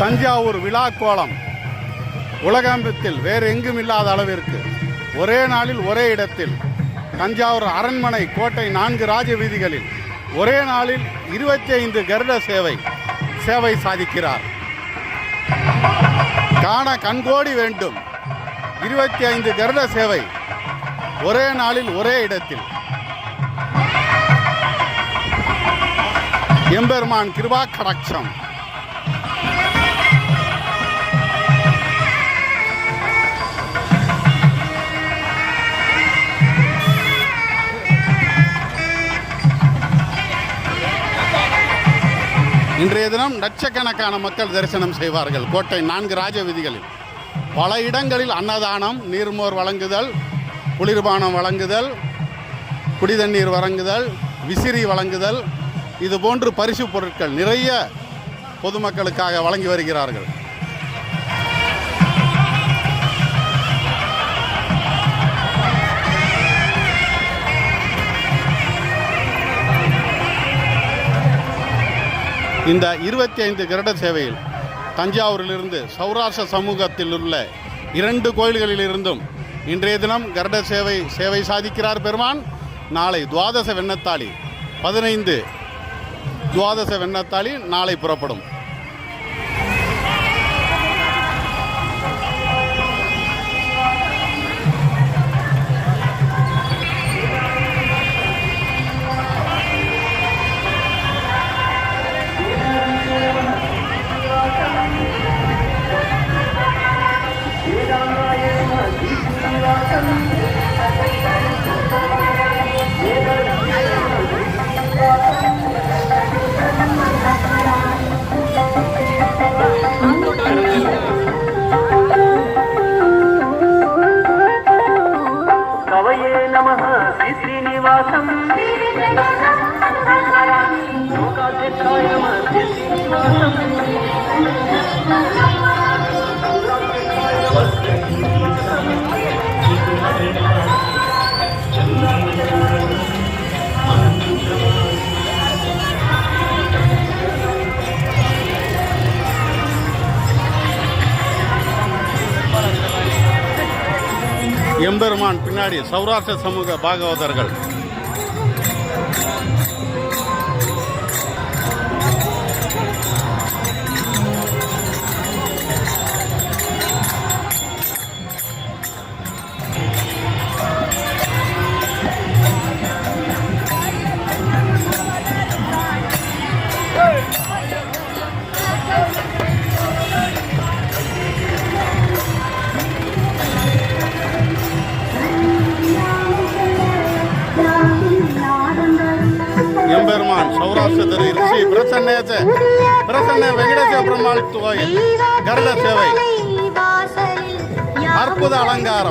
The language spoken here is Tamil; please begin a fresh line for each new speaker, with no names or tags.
தஞ்சாவூர் விழாக்கோலம் உலகத்தில் வேறு எங்கும் இல்லாத அளவிற்கு ஒரே நாளில் ஒரே இடத்தில் தஞ்சாவூர் அரண்மனை கோட்டை நான்கு ராஜ வீதிகளில் ஒரே நாளில் இருபத்தி ஐந்து கருட சேவை சேவை சாதிக்கிறார். காண கண்கோடி வேண்டும். இருபத்தி ஐந்து கருட சேவை ஒரே நாளில் ஒரே இடத்தில். எம்பெருமான் கிருபா கடக்ஷம் இன்றைய தினம் லட்சக்கணக்கான மக்கள் தரிசனம் செய்வார்கள். கோட்டை நான்கு ராஜ விதிகளில் பல இடங்களில் அன்னதானம் நீர்மோர் வழங்குதல் குளிர்பானம் வழங்குதல் குடிதண்ணீர் வழங்குதல் விசிறி வழங்குதல் இது போன்று பரிசு பொருட்கள் நிறைய பொதுமக்களுக்காக வழங்கி வருகிறார்கள். இந்த இருபத்தி ஐந்து கிரட சேவையில் தஞ்சாவூரிலிருந்து சௌராஷ்டிர சமூகத்தில் உள்ள இரண்டு கோயில்களிலிருந்தும் இன்றைய தினம் கருட சேவை சேவை சாதிக்கிறார் பெருமான். நாளை துவாதச வெண்ணத்தாளி பதினைந்து துவாதச வெண்ணத்தாளி நாளை புறப்படும்.
కవయే నమ శ్రీ శ్రీనివాసం.
எம்பெருமான் பின்னாடி சௌராஷ்டிர சமூக பாகவதர்கள். எம்பெருமான் சௌராஷ்டிர திரு ஸ்ரீ பிரசன்னேச பிரசன்ன வெங்கடேச பெருமாள் கோயில் கருட சேவை அற்புத அலங்காரம்